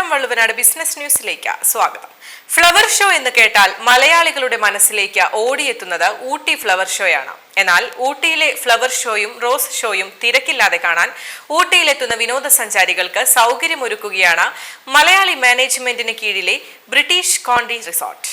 നമസ്കാരം വള്ളുവനാട് ബിസിനസ് ന്യൂസിലേക്ക് സ്വാഗതം. ഫ്ലവർ ഷോ എന്ന് കേട്ടാൽ മലയാളികളുടെ മനസ്സിലേക്ക് ഓടിയെത്തുന്നത് ഊട്ടി ഫ്ലവർ ഷോയാണ് എന്നാൽ ഊട്ടിയിലെ ഫ്ലവർ ഷോയും റോസ് ഷോയും തിരക്കില്ലാതെ കാണാൻ ഊട്ടിയിലെത്തുന്ന വിനോദസഞ്ചാരികൾക്ക് സൗകര്യമൊരുക്കുകയാണ് മലയാളി മാനേജ്മെന്റിന് കീഴിലെ ബ്രിട്ടീഷ് കോണ്ടി റിസോർട്ട്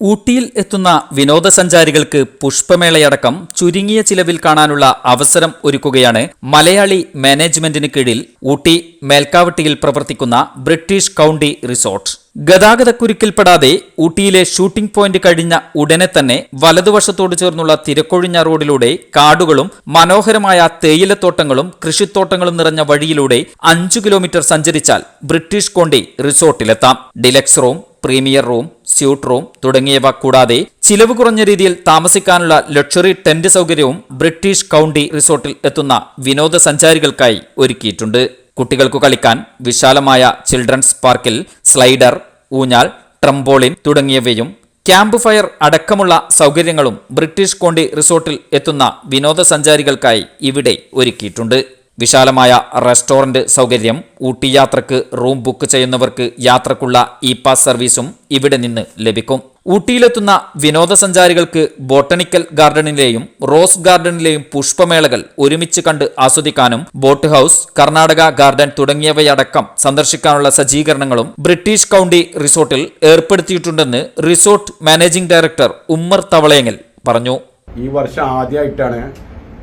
ഊട്ടിയിൽ എത്തുന്ന വിനോദസഞ്ചാരികൾക്ക് പുഷ്പമേളയടക്കം ചുരുങ്ങിയ ചിലവിൽ കാണാനുള്ള അവസരം ഒരുക്കുകയാണ് മലയാളി മാനേജ്മെന്റിന് കീഴിൽ ഊട്ടി മേൽക്കാവട്ടിയിൽ പ്രവർത്തിക്കുന്ന ബ്രിട്ടീഷ് കൗണ്ടി റിസോർട്ട്. ഗതാഗതക്കുരുക്കിൽപ്പെടാതെ ഊട്ടിയിലെ ഷൂട്ടിംഗ് പോയിന്റ് കഴിഞ്ഞ ഉടനെ തന്നെ വലതുവശത്തോട് ചേർന്നുള്ള തിരക്കൊഴിഞ്ഞ റോഡിലൂടെ കാടുകളും മനോഹരമായ തേയിലത്തോട്ടങ്ങളും കൃഷിത്തോട്ടങ്ങളും നിറഞ്ഞ വഴിയിലൂടെ അഞ്ചു കിലോമീറ്റർ സഞ്ചരിച്ചാൽ British county റിസോർട്ടിലെത്താം. Deluxe room premier room suite room തുടങ്ങിയവ കൂടാതെ ചിലവ് കുറഞ്ഞ രീതിയിൽ താമസിക്കാനുള്ള ലക്ഷറി ടെന്റ് സൗകര്യവും ബ്രിട്ടീഷ് കൗണ്ടി റിസോർട്ടിൽ എത്തുന്ന വിനോദസഞ്ചാരികൾക്കായി ഒരുക്കിയിട്ടുണ്ട്. കുട്ടികൾക്കു കളിക്കാൻ വിശാലമായ ചിൽഡ്രൻസ് പാർക്കിൽ സ്ലൈഡർ ഊഞ്ഞാൽ ട്രംബോളിൻ തുടങ്ങിയവയും ക്യാമ്പ് ഫയർ അടക്കമുള്ള സൗകര്യങ്ങളും ബ്രിട്ടീഷ് കോണ്ടി റിസോർട്ടിൽ എത്തുന്ന വിനോദസഞ്ചാരികൾക്കായി ഇവിടെ ഒരുക്കിയിട്ടുണ്ട്. വിശാലമായ റെസ്റ്റോറന്റ് സൗകര്യം ഊട്ടി യാത്രയ്ക്ക് റൂം ബുക്ക് ചെയ്യുന്നവർക്ക് യാത്രക്കുള്ള ഇ പാസ് സർവീസും ഇവിടെ നിന്ന് ലഭിക്കും. ഊട്ടിയിലെത്തുന്ന വിനോദസഞ്ചാരികൾക്ക് ബോട്ടണിക്കൽ ഗാർഡനിലെയും റോസ് ഗാർഡനിലെയും പുഷ്പമേളകൾ ഒരുമിച്ച് കണ്ട് ആസ്വദിക്കാനും ബോട്ട് ഹൌസ് കർണാടക ഗാർഡൻ തുടങ്ങിയവയടക്കം സന്ദർശിക്കാനുള്ള സജ്ജീകരണങ്ങളും ബ്രിട്ടീഷ് കൗണ്ടി റിസോർട്ടിൽ ഏർപ്പെടുത്തിയിട്ടുണ്ടെന്ന് resort managing director Ummer Thavalayangal പറഞ്ഞു. ഈ വർഷം ആദ്യമായിട്ടാണ്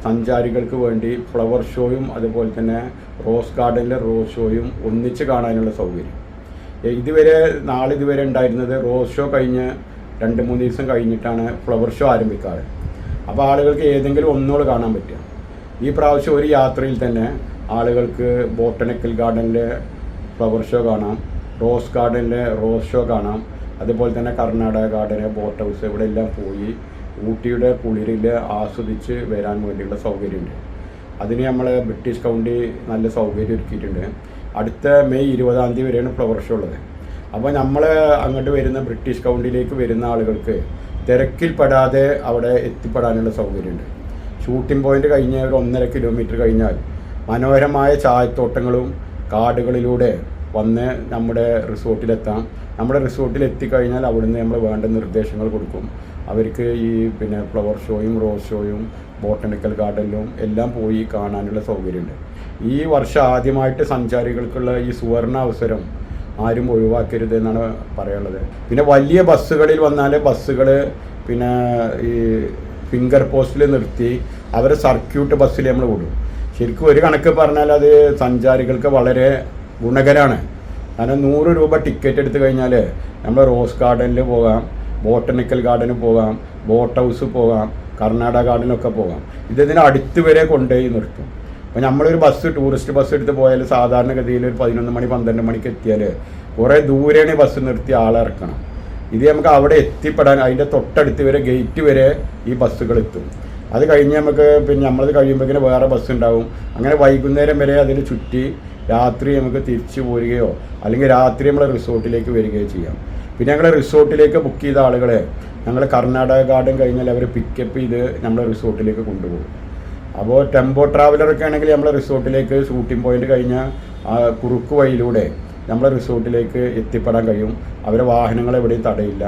സഞ്ചാരികൾക്ക് വേണ്ടി ഫ്ലവർ ഷോയും അതുപോലെ തന്നെ റോസ് ഗാർഡനിലെ റോസ് ഷോയും ഒന്നിച്ച് കാണാനുള്ള സൗകര്യം. ഇതുവരെ നാളിതുവരെ ഉണ്ടായിരുന്നത് റോസ് ഷോ കഴിഞ്ഞ് രണ്ട് മൂന്ന് ദിവസം കഴിഞ്ഞിട്ടാണ് ഫ്ലവർ ഷോ ആരംഭിക്കാറ്. അപ്പോൾ ആളുകൾക്ക് ഏതെങ്കിലും ഒന്നുകൂടെ കാണാൻ പറ്റുക. ഈ പ്രാവശ്യം ഒരു യാത്രയിൽ തന്നെ ആളുകൾക്ക് ബോട്ടണിക്കൽ ഗാർഡനിലെ ഫ്ലവർ ഷോ കാണാം റോസ് ഗാർഡനിലെ റോസ് ഷോ കാണാം അതുപോലെ തന്നെ കർണാടക ഗാർഡന് ബോട്ട് ഹൗസ് ഇവിടെ എല്ലാം പോയി ഊട്ടിയുടെ കുളിരിൽ ആസ്വദിച്ച് വരാൻ വേണ്ടിയുള്ള സൗകര്യമുണ്ട്. അതിന് നമ്മൾ ബ്രിട്ടീഷ് കൗണ്ടി നല്ല സൗകര്യം ഒരുക്കിയിട്ടുണ്ട്. അടുത്ത മെയ് ഇരുപതാം തീയതി വരെയാണ് ഫ്ലവർ ഷോ ഉള്ളത്. അപ്പോൾ നമ്മൾ അങ്ങോട്ട് വരുന്ന ബ്രിട്ടീഷ് കൗണ്ടിയിലേക്ക് വരുന്ന ആളുകൾക്ക് തിരക്കിൽപ്പെടാതെ അവിടെ എത്തിപ്പെടാനുള്ള സൗകര്യമുണ്ട്. ഷൂട്ടിംഗ് പോയിന്റ് കഴിഞ്ഞ ഒരു ഒന്നര കിലോമീറ്റർ കഴിഞ്ഞാൽ മനോഹരമായ ചായത്തോട്ടങ്ങളും കാടുകളിലൂടെ വന്ന് നമ്മുടെ റിസോർട്ടിലെത്താം. നമ്മുടെ റിസോർട്ടിൽ എത്തിക്കഴിഞ്ഞാൽ അവിടുന്ന് നമ്മൾ വേണ്ട നിർദ്ദേശങ്ങൾ കൊടുക്കും. അവർക്ക് ഈ പിന്നെ ഫ്ലവർ ഷോയും റോസ് ഷോയും ബോട്ടണിക്കൽ ഗാർഡനിലും എല്ലാം പോയി കാണാനുള്ള സൗകര്യമുണ്ട്. ഈ വർഷം ആദ്യമായിട്ട് സഞ്ചാരികൾക്കുള്ള ഈ സുവർണ അവസരം ആരും ഒഴിവാക്കരുത് എന്നാണ് പറയാനുള്ളത്. പിന്നെ വലിയ ബസ്സുകളിൽ വന്നാൽ ബസ്സുകൾ പിന്നെ ഈ ഫിംഗർ പോസ്റ്റിൽ നിർത്തി അവരെ സർക്യൂട്ട് ബസ്സിൽ നമ്മൾ വിടും. ശരിക്കും ഒരു കണക്ക് പറഞ്ഞാൽ അത് സഞ്ചാരികൾക്ക് വളരെ ഗുണകരമാണ് കാരണം നൂറ് രൂപ ടിക്കറ്റ് എടുത്തു കഴിഞ്ഞാൽ നമ്മൾ റോസ് ഗാർഡനിൽ പോകാം ബോട്ടണിക്കൽ ഗാർഡനിൽ പോകാം ബോട്ട് ഹൗസ് പോകാം കർണാടക ഗാർഡനൊക്കെ പോകാം. ഇതിന് അടുത്ത് വരെ കൊണ്ടുപോയി നിർത്തും? അപ്പോൾ നമ്മളൊരു ബസ് ടൂറിസ്റ്റ് ബസ് എടുത്ത് പോയാൽ സാധാരണഗതിയിൽ ഒരു പതിനൊന്ന് മണി പന്ത്രണ്ട് മണിക്ക് എത്തിയാൽ കുറേ ദൂരെയാണ് ബസ് നിർത്തി ആളെ ഇറക്കണം. ഇത് നമുക്ക് അവിടെ എത്തിപ്പെടാൻ അതിന്റെ തൊട്ടടുത്ത് വരെ ഗേറ്റ് വരെ ഈ ബസ്സുകൾ എത്തും. അത് കഴിഞ്ഞ് നമുക്ക് പിന്നെ നമ്മളത് കഴിയുമ്പോഴേക്കിന് വേറെ ബസ് ഉണ്ടാവും. അങ്ങനെ വൈകുന്നേരം വരെ അതിന് ചുറ്റി രാത്രി നമുക്ക് തിരിച്ചു പോരുകയോ അല്ലെങ്കിൽ രാത്രി നമ്മൾ റിസോർട്ടിലേക്ക് വരികയോ ചെയ്യാം. പിന്നെ ഞങ്ങൾ റിസോർട്ടിലേക്ക് ബുക്ക് ചെയ്ത ആളുകളെ ഞങ്ങൾ കർണാടക ഗാർഡൻ കഴിഞ്ഞാൽ അവർ പിക്കപ്പ് ചെയ്ത് നമ്മളെ റിസോർട്ടിലേക്ക് കൊണ്ടുപോകും. അപ്പോൾ ടെമ്പോ ട്രാവലറൊക്കെ ആണെങ്കിൽ നമ്മൾ റിസോർട്ടിലേക്ക് ഷൂട്ടിംഗ് പോയിന്റ് കഴിഞ്ഞ കുറുക്ക് വഴിയിലൂടെ നമ്മളെ റിസോർട്ടിലേക്ക് എത്തിപ്പെടാൻ കഴിയും. അവരെ വാഹനങ്ങൾ എവിടെയും തടയില്ല.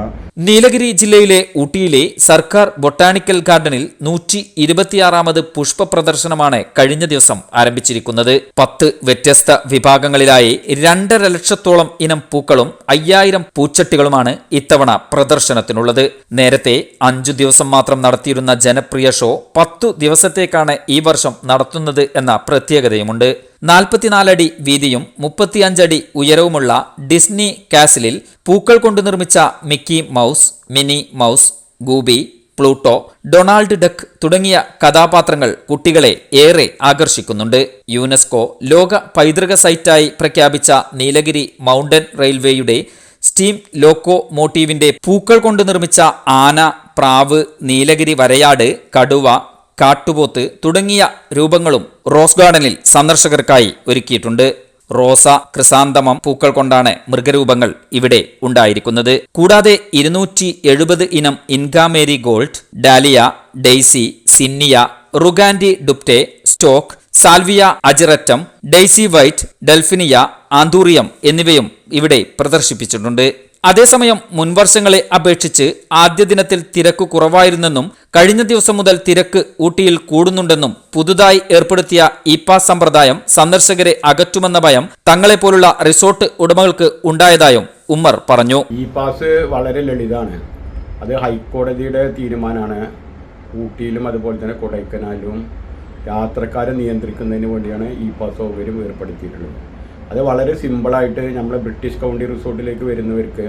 നീലഗിരി ജില്ലയിലെ ഊട്ടിയിലെ സർക്കാർ ബൊട്ടാണിക്കൽ ഗാർഡനിൽ നൂറ്റി ഇരുപത്തിയാറാമത് പുഷ്പ പ്രദർശനമാണ് കഴിഞ്ഞ ദിവസം ആരംഭിച്ചിരിക്കുന്നത്. പത്ത് വ്യത്യസ്ത വിഭാഗങ്ങളിലായി രണ്ടര ലക്ഷത്തോളം ഇനം പൂക്കളും അയ്യായിരം പൂച്ചട്ടികളുമാണ് ഇത്തവണ പ്രദർശനത്തിനുള്ളത്. നേരത്തെ അഞ്ചു ദിവസം മാത്രം നടത്തിയിരുന്ന ജനപ്രിയ ഷോ പത്തു ദിവസത്തേക്കാണ് ഈ വർഷം നടത്തുന്നത് എന്ന പ്രത്യേകതയുമുണ്ട്. നാൽപ്പത്തിനാലടി വീതിയും മുപ്പത്തിയഞ്ചടി ഉയരവുമുള്ള ഡിസ്നി കാസിലിൽ പൂക്കൾ കൊണ്ട് നിർമ്മിച്ച Mickey Mouse Minnie Mouse Goofy Pluto Donald Duck തുടങ്ങിയ കഥാപാത്രങ്ങൾ കുട്ടികളെ ഏറെ ആകർഷിക്കുന്നുണ്ട്. യുനെസ്കോ ലോക പൈതൃക സൈറ്റായി പ്രഖ്യാപിച്ച നീലഗിരി മൗണ്ടൻ റെയിൽവേയുടെ സ്റ്റീം ലോക്കോ മോട്ടീവിന്റെ പൂക്കൾ കൊണ്ട് നിർമ്മിച്ച ആന പ്രാവ് നീലഗിരി വരയാട് കടുവ കാട്ടുപോത്ത് തുടങ്ങിയ രൂപങ്ങളും റോസ് ഗാർഡനിൽ സന്ദർശകർക്കായി ഒരുക്കിയിട്ടുണ്ട്. റോസ ക്രിസാന്തമം പൂക്കൾ കൊണ്ടാണ് മൃഗരൂപങ്ങൾ ഇവിടെ ഉണ്ടായിരിക്കുന്നത്. കൂടാതെ ഇരുന്നൂറ്റി എഴുപത് ഇനം ഇൻഗാമേരി ഗോൾഡ് ഡാലിയ ഡെയ്സി സിന്നിയ റുഗാൻഡി ഡുപ്റ്റെ stock salvia ageratum daisy white delphinium anthurium എന്നിവയും ഇവിടെ പ്രദർശിപ്പിച്ചിട്ടുണ്ട്. അതേസമയം മുൻവർഷങ്ങളെ അപേക്ഷിച്ച് ആദ്യ ദിനത്തിൽ തിരക്ക് കുറവായിരുന്നെന്നും കഴിഞ്ഞ ദിവസം മുതൽ തിരക്ക് ഊട്ടിയിൽ കൂടുന്നുണ്ടെന്നും പുതുതായി ഏർപ്പെടുത്തിയ ഇ പാസ് സമ്പ്രദായം സന്ദർശകരെ അകറ്റുമെന്ന ഭയം തങ്ങളെപ്പോലുള്ള റിസോർട്ട് ഉടമകൾക്ക് ഉണ്ടായതായും ഉമ്മർ പറഞ്ഞു. ഇ പാസ് വളരെ ലളിതാണ്. അത് ഹൈക്കോടതിയുടെ തീരുമാനമാണ്. ഊട്ടിയിലും അതുപോലെ തന്നെ കൊടൈക്കനാലിലും യാത്രക്കാരെ നിയന്ത്രിക്കുന്നതിന് വേണ്ടിയാണ് ഇ പാസ് സൗകര്യം ഏർപ്പെടുത്തിയിട്ടുള്ളത്. അത് വളരെ സിമ്പിളായിട്ട് നമ്മൾ ബ്രിട്ടീഷ് കൗണ്ടി റിസോർട്ടിലേക്ക് വരുന്നവർക്ക്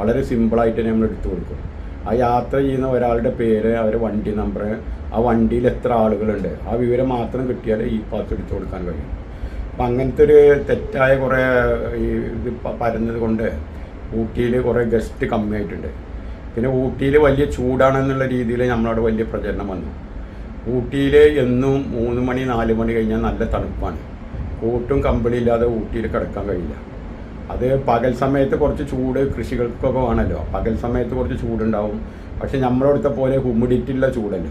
വളരെ സിമ്പിളായിട്ട് നമ്മൾ എടുത്തു കൊടുക്കും. ആ യാത്ര ചെയ്യുന്ന ഒരാളുടെ പേര് അവരുടെ വണ്ടി നമ്പർ ആ വണ്ടിയിൽ എത്ര ആളുകളുണ്ട് ആ വിവരം മാത്രം കിട്ടിയാൽ ഈ പാസ് എടുത്തു കൊടുക്കാൻ കഴിയും. അപ്പം അങ്ങനത്തെ ഒരു തെറ്റായ കുറേ ഈ ഇത് പരന്നത് കൊണ്ട് ഊട്ടിയിൽ കുറേ ഗസ്റ്റ് കമ്മിയായിട്ടുണ്ട്. പിന്നെ ഊട്ടിയിൽ വലിയ ചൂടാണെന്നുള്ള രീതിയിൽ നമ്മളവിടെ വലിയ പ്രചരണം വന്നു. ഊട്ടിയിൽ എന്നും മൂന്ന് മണി നാല് മണി കഴിഞ്ഞാൽ നല്ല തണുപ്പാണ്. കൂട്ടും കമ്പിളി ഇല്ലാതെ ഊട്ടിയിൽ കിടക്കാൻ കഴിയില്ല. അത് പകൽ സമയത്ത് കുറച്ച് ചൂട് കൃഷികൾക്കൊക്കെ വേണമല്ലോ. പകൽ സമയത്ത് കുറച്ച് ചൂടുണ്ടാവും. പക്ഷെ നമ്മളെടുത്ത പോലെ ഹ്യൂമിഡിറ്റി ഉള്ള ചൂടല്ല.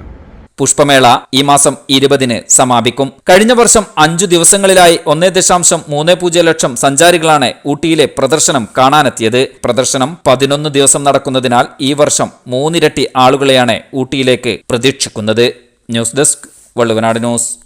പുഷ്പമേള ഈ മാസം ഇരുപതിന് സമാപിക്കും. കഴിഞ്ഞ വർഷം അഞ്ചു ദിവസങ്ങളിലായി ഒന്നേ ദശാംശം മൂന്ന് പൂജ്യം ലക്ഷം സഞ്ചാരികളാണ് ഊട്ടിയിലെ പ്രദർശനം കാണാനെത്തിയത്. പ്രദർശനം പതിനൊന്ന് ദിവസം നടക്കുന്നതിനാൽ ഈ വർഷം മൂന്നിരട്ടി ആളുകളെയാണ് ഊട്ടിയിലേക്ക് പ്രതീക്ഷിക്കുന്നത്. News desk Valluvanad news.